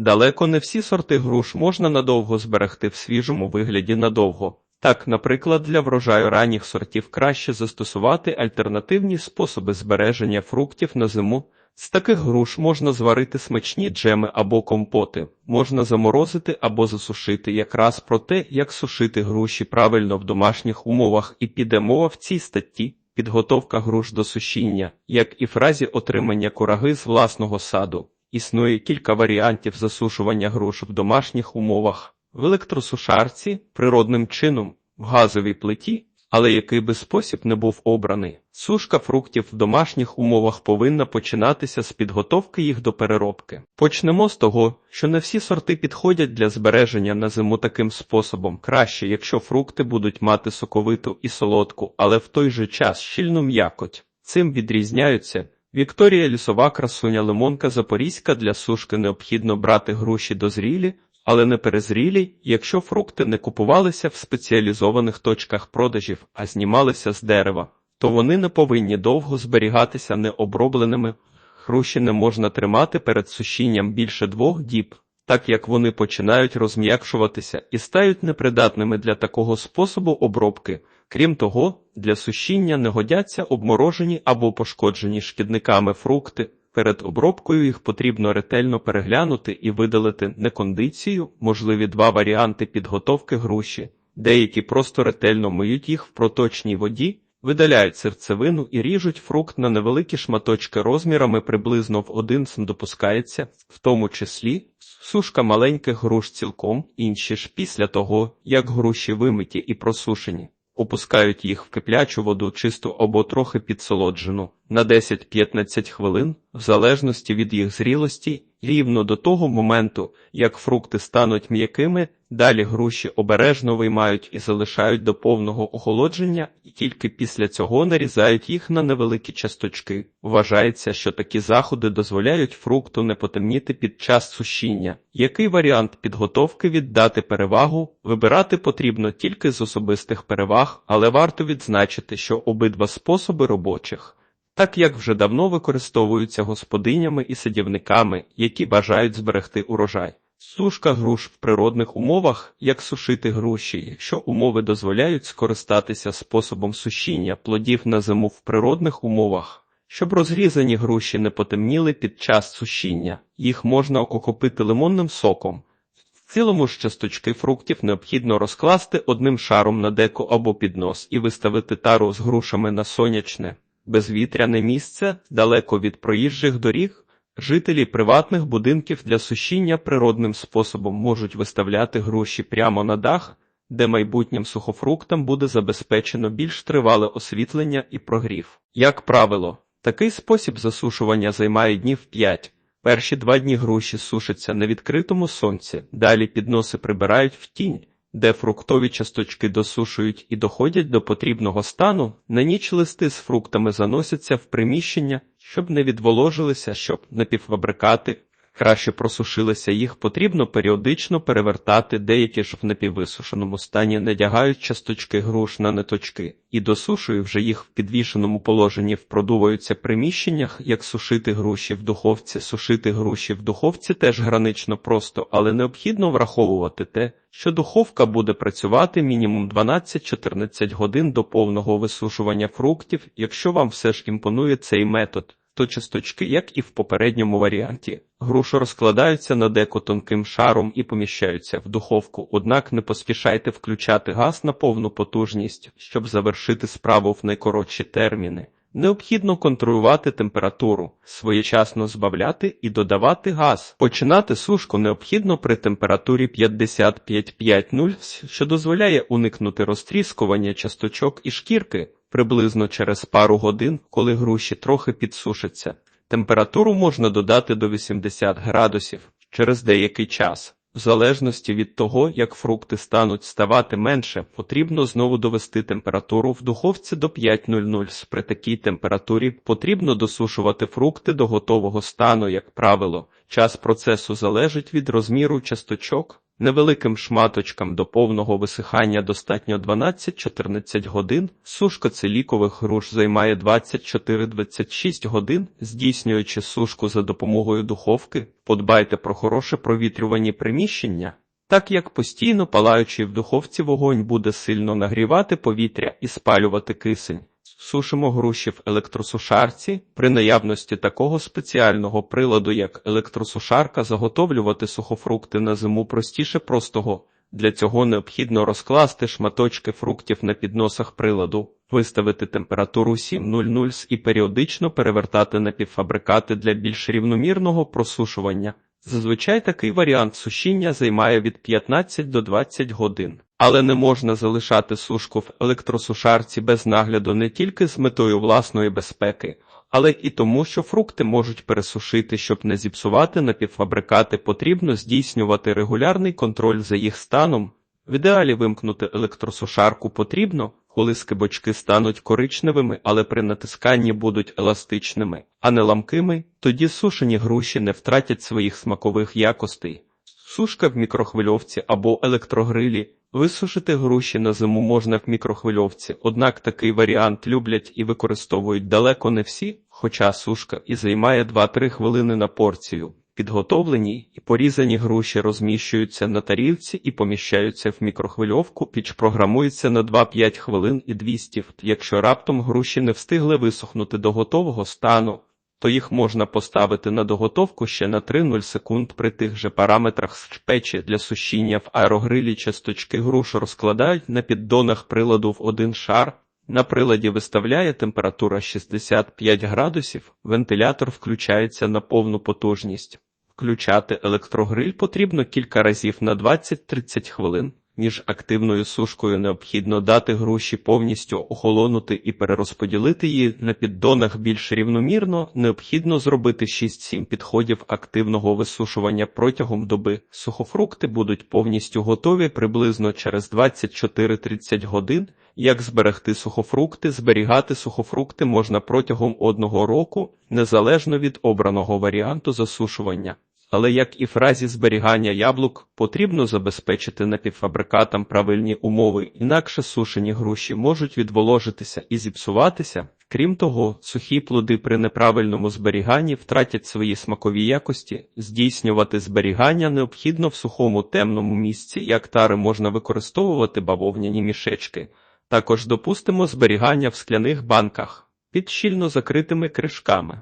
Далеко не всі сорти груш можна надовго зберегти в свіжому вигляді надовго. Так, наприклад, для врожаю ранніх сортів краще застосувати альтернативні способи збереження фруктів на зиму. З таких груш можна зварити смачні джеми або компоти, можна заморозити або засушити. Якраз про те, як сушити груші правильно в домашніх умовах, і піде мова в цій статті. Підготовка груш до сушіння, як і в разі отримання кураги з власного саду. Існує кілька варіантів засушування груш в домашніх умовах, в електросушарці, природним чином, в газовій плиті, але який би спосіб не був обраний. Сушка фруктів в домашніх умовах повинна починатися з підготовки їх до переробки. Почнемо з того, що не всі сорти підходять для збереження на зиму таким способом. Краще, якщо фрукти будуть мати соковиту і солодку, але в той же час щільну м'якоть. Цим відрізняються Вікторія лісова красуня лимонка запорізька для сушки необхідно брати груші дозрілі, але не перезрілі, якщо фрукти не купувалися в спеціалізованих точках продажів, а знімалися з дерева, то вони не повинні довго зберігатися необробленими. Груші не можна тримати перед сушінням більше двох діб, так як вони починають розм'якшуватися і стають непридатними для такого способу обробки. Крім того, для сушіння не годяться обморожені або пошкоджені шкідниками фрукти. Перед обробкою їх потрібно ретельно переглянути і видалити некондицію, можливі два варіанти підготовки груші. Деякі просто ретельно миють їх в проточній воді, видаляють серцевину і ріжуть фрукт на невеликі шматочки розмірами приблизно в один см допускається, в тому числі сушка маленьких груш цілком, інші ж після того, як груші вимиті і просушені. Опускають їх в киплячу воду чисту або трохи підсолоджену на 10-15 хвилин, в залежності від їх зрілості, рівно до того моменту, як фрукти стануть м'якими, далі груші обережно виймають і залишають до повного охолодження, і тільки після цього нарізають їх на невеликі часточки. Вважається, що такі заходи дозволяють фрукту не потемніти під час сушіння. Який варіант підготовки віддати перевагу? Вибирати потрібно тільки з особистих переваг, але варто відзначити, що обидва способи робочих. Так як вже давно використовуються господинями і садівниками, які бажають зберегти урожай. Сушка груш в природних умовах, як сушити груші, якщо умови дозволяють скористатися способом сушіння плодів на зиму в природних умовах, щоб розрізані груші не потемніли під час сушіння, їх можна окропити лимонним соком. В цілому ж часточки фруктів необхідно розкласти одним шаром на деко або піднос і виставити тару з грушами на сонячне, безвітряне місце далеко від проїжджих доріг. Жителі приватних будинків для сушіння природним способом можуть виставляти груші прямо на дах, де майбутнім сухофруктам буде забезпечено більш тривале освітлення і прогрів. Як правило, такий спосіб засушування займає днів 5. Перші два дні груші сушаться на відкритому сонці, далі підноси прибирають в тінь, де фруктові часточки досушують і доходять до потрібного стану, на ніч листи з фруктами заносяться в приміщення, щоб не відволожилися, щоб напівфабрикати краще просушилися, їх потрібно періодично перевертати, деякі ж в напіввисушеному стані надягають часточки груш на ниточки і досушують вже їх в підвішеному положенні в продуваються приміщеннях, як сушити груші в духовці. Сушити груші в духовці теж гранично просто, але необхідно враховувати те, що духовка буде працювати мінімум 12-14 годин до повного висушування фруктів, якщо вам все ж імпонує цей метод. То часточки, як і в попередньому варіанті, груші розкладаються на деко тонким шаром і поміщаються в духовку, однак не поспішайте включати газ на повну потужність, щоб завершити справу в найкоротші терміни. Необхідно контролювати температуру, своєчасно збавляти і додавати газ. Починати сушку необхідно при температурі 55,5-0, що дозволяє уникнути розтріскування часточок і шкірки. Приблизно через пару годин, коли груші трохи підсушаться, температуру можна додати до 80 градусів через деякий час. В залежності від того, як фрукти стануть ставати менше, потрібно знову довести температуру в духовці до 5.00. При такій температурі потрібно досушувати фрукти до готового стану, як правило. Час процесу залежить від розміру часточок. Невеликим шматочкам до повного висихання достатньо 12-14 годин. Сушка целікових груш займає 24-26 годин. Здійснюючи сушку за допомогою духовки, подбайте про хороше провітрювані приміщення, так як постійно палаючий в духовці вогонь буде сильно нагрівати повітря і спалювати кисень. Сушимо груші в електросушарці. При наявності такого спеціального приладу, як електросушарка, заготовлювати сухофрукти на зиму простіше простого. Для цього необхідно розкласти шматочки фруктів на підносах приладу, виставити температуру 700 і періодично перевертати напівфабрикати для більш рівномірного просушування. Зазвичай такий варіант сушіння займає від 15 до 20 годин. Але не можна залишати сушку в електросушарці без нагляду не тільки з метою власної безпеки, але і тому, що фрукти можуть пересушити, щоб не зіпсувати напівфабрикати, потрібно здійснювати регулярний контроль за їх станом. В ідеалі вимкнути електросушарку потрібно, коли скибочки стануть коричневими, але при натисканні будуть еластичними, а не ламкими, тоді сушені груші не втратять своїх смакових якостей. Сушка в мікрохвильовці або електрогрилі. Висушити груші на зиму можна в мікрохвильовці, однак такий варіант люблять і використовують далеко не всі, хоча сушка і займає 2-3 хвилини на порцію. Підготовлені і порізані груші розміщуються на тарілці і поміщаються в мікрохвильовку, піч програмується на 2-5 хвилин і 200. Якщо раптом груші не встигли висохнути до готового стану, то їх можна поставити на доготовку ще на 3-0 секунд при тих же параметрах з печі для сушіння в аерогрилі часточки груш розкладають на піддонах приладу в один шар. На приладі виставляє температура 65 градусів, вентилятор включається на повну потужність. Включати електрогриль потрібно кілька разів на 20-30 хвилин. Між активною сушкою необхідно дати груші повністю охолонути і перерозподілити її на піддонах більш рівномірно. Необхідно зробити 6-7 підходів активного висушування протягом доби. Сухофрукти будуть повністю готові приблизно через 24-30 годин. Як зберегти сухофрукти? Зберігати сухофрукти можна протягом одного року, незалежно від обраного варіанту засушування. Але як і в разі зберігання яблук, потрібно забезпечити напівфабрикатам правильні умови, інакше сушені груші можуть відволожитися і зіпсуватися. Крім того, сухі плоди при неправильному зберіганні втратять свої смакові якості. Здійснювати зберігання необхідно в сухому темному місці, як тари можна використовувати бавовняні мішечки. Також допустимо зберігання в скляних банках під щільно закритими кришками.